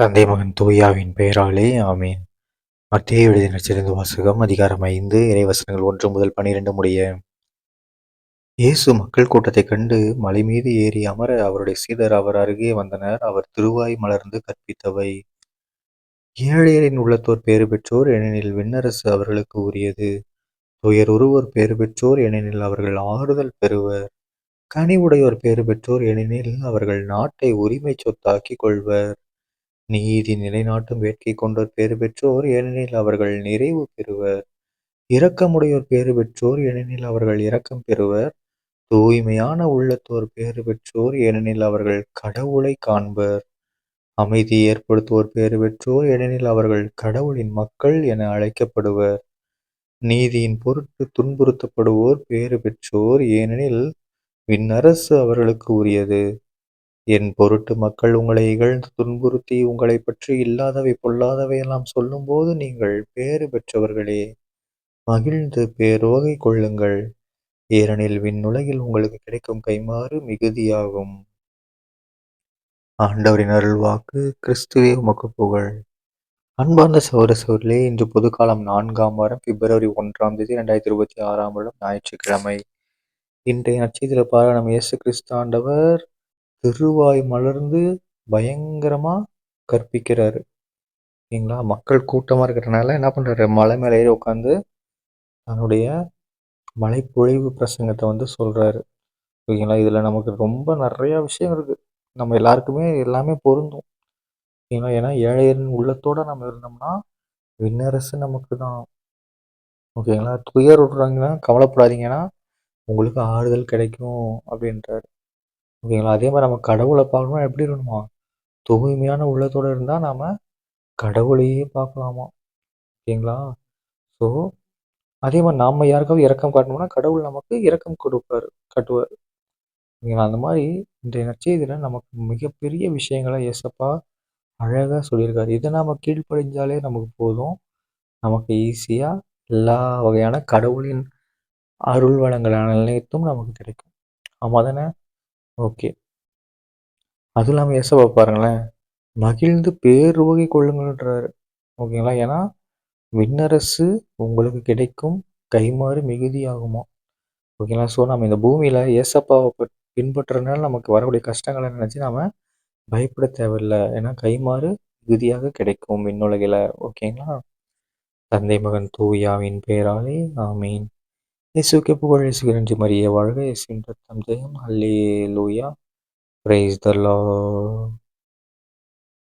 தந்தை மகன் தூயாவின் பெயராலே ஆமேன். மத்திய எழுதின சிறந்த வாசகம் அதிகாரம் ஐந்து இறைவசனங்கள் ஒன்று முதல் பனிரெண்டு முடிய. இயேசு மக்கள் கூட்டத்தைக் கண்டு மலை மீது ஏறி அமர அவருடைய சீடர் அவர் அருகே வந்தனர். அவர் திருவாய் மலர்ந்து கற்பித்தவை. ஏழையரின் உள்ளத்தோர் பேறு பெற்றோர் ஏனெனில் விண்ணரசு அவர்களுக்கு உரியது. துயர் ஒருவர் பேறு பெற்றோர் ஏனெனில் அவர்கள் ஆறுதல் பெறுவர். கனிவுடையோர் பேறு பெற்றோர் ஏனெனில் அவர்கள் நாட்டை உரிமை சொத்தாக்கிக் கொள்வர். நீதி நிலைநாட்டும் வேட்கை கொண்டோர் பேறு பெற்றோர் ஏனெனில் அவர்கள் நிறைவு பெறுவர். இரக்கமுடையோர் பேறு பெற்றோர் ஏனெனில் அவர்கள் இரக்கம் பெறுவர். தூய்மையான உள்ளத்தோர் பேறு பெற்றோர் ஏனெனில் அவர்கள் கடவுளை காண்பர். அமைதி ஏற்படுத்துவோர் பேறு பெற்றோர் ஏனெனில் அவர்கள் கடவுளின் மக்கள் என அழைக்கப்படுவர். நீதியின் பொருட்டு துன்புறுத்தப்படுவோர் பேறு பெற்றோர் ஏனெனில் விண்ணரசு அவர்களுக்கு உரியது. என் பொருட்டு மக்கள் உங்களை இகழ்ந்து துன்புறுத்தி உங்களைப் பற்றி இல்லாதவை பொல்லாதவை எல்லாம் சொல்லும்போது நீங்கள் பேறு பெற்றவர்களே. மகிழ்ந்து பேரோகை கொள்ளுங்கள். ஏனெனில் விண்ணுலகில் உங்களுக்கு கிடைக்கும் கைமாறு மிகுதியாகும். ஆண்டவரின் அருள்வாக்கு கிறிஸ்துவே உமக்கு புகழ். அன்பார்ந்த சௌர சௌரிலே இன்று பொதுக்காலம் நான்காம் வாரம் பிப்ரவரி ஒன்றாம் தேதி ரெண்டாயிரத்தி இருபத்தி ஆறாம் வருடம் ஞாயிற்றுக்கிழமை. இன்றைய நட்சத்திர பாராயணம் இயேசு கிறிஸ்து ஆண்டவர். திருவாய் மலர்ந்து பயங்கரமாக கற்பிக்கிறாரு. ஓகேங்களா மக்கள் கூட்டமாக இருக்கிறனால என்ன பண்ணுறாரு மலை மேலே ஏறி உட்காந்து தன்னுடைய மலைப்பொழிவு பிரசங்கத்தை வந்து சொல்கிறாரு ஓகேங்களா இதில் நமக்கு ரொம்ப நிறையா விஷயம் இருக்குது நம்ம எல்லாருக்குமே எல்லாமே பொருந்தும். ஓகேங்களா ஏன்னா ஏழையரின் உள்ளத்தோடு நம்ம இருந்தோம்னா விண்ணரசு நமக்கு தான். ஓகேங்களா? துயர் விடுறாங்கன்னா கவலைப்படாதீங்கன்னா உங்களுக்கு ஆறுதல் கிடைக்கும் அப்படின்றாரு. ஓகேங்களா? அதே மாதிரி நம்ம கடவுளை பார்க்கணும்னா எப்படி இருக்கணுமா? தூய்மையான உள்ளத்தோடு இருந்தால் நாம் கடவுளையே பார்க்கலாமா? ஓகேங்களா? ஸோ அதே மாதிரி நாம் யாருக்காவது இறக்கம் காட்டணும்னா கடவுள் நமக்கு இறக்கம் கொடுப்பார் கட்டுவார். ஓகேங்களா? அந்த மாதிரி இன்றைய நச்செய்தியில் நமக்கு மிகப்பெரிய விஷயங்களை ஏசப்பா அழகாக சொல்லியிருக்காரு. இதை நாம் கீழ்ப்படிஞ்சாலே நமக்கு போதும். நமக்கு ஈஸியாக எல்லா வகையான கடவுளின் அருள் வளங்கள் அனைத்தும் நமக்கு கிடைக்கும். ஆமாம் தானே? ஓகே. அதுவும் இல்லாமல் ஏசப்பா பாருங்களேன் மகிழ்ந்து பேருவகை கொள்ளுங்கள்ன்றாரு. ஓகேங்களா? ஏன்னா விண்ணரசு உங்களுக்கு கிடைக்கும் கைமாறு மிகுதியாகுமா? ஓகேங்களா? ஸோ நம்ம இந்த பூமியில் ஏசப்பாவை பின்பற்றுறதுனால நமக்கு வரக்கூடிய கஷ்டங்களை நினச்சி நாம் பயப்பட தேவையில்லை. ஏன்னா கைமாறு மிகுதியாக கிடைக்கும் விண்ணுலகில். ஓகேங்களா? தந்தை மகன் தூயாவின் பேராலே ஆமீன். இயேசுக்கே புகழ் இயேசுக்கு மரிய வாழ்க இயேசுவின் ரத்தம் ஜெயம். அல்லே லூயா பிரைஸ் த லார்ட்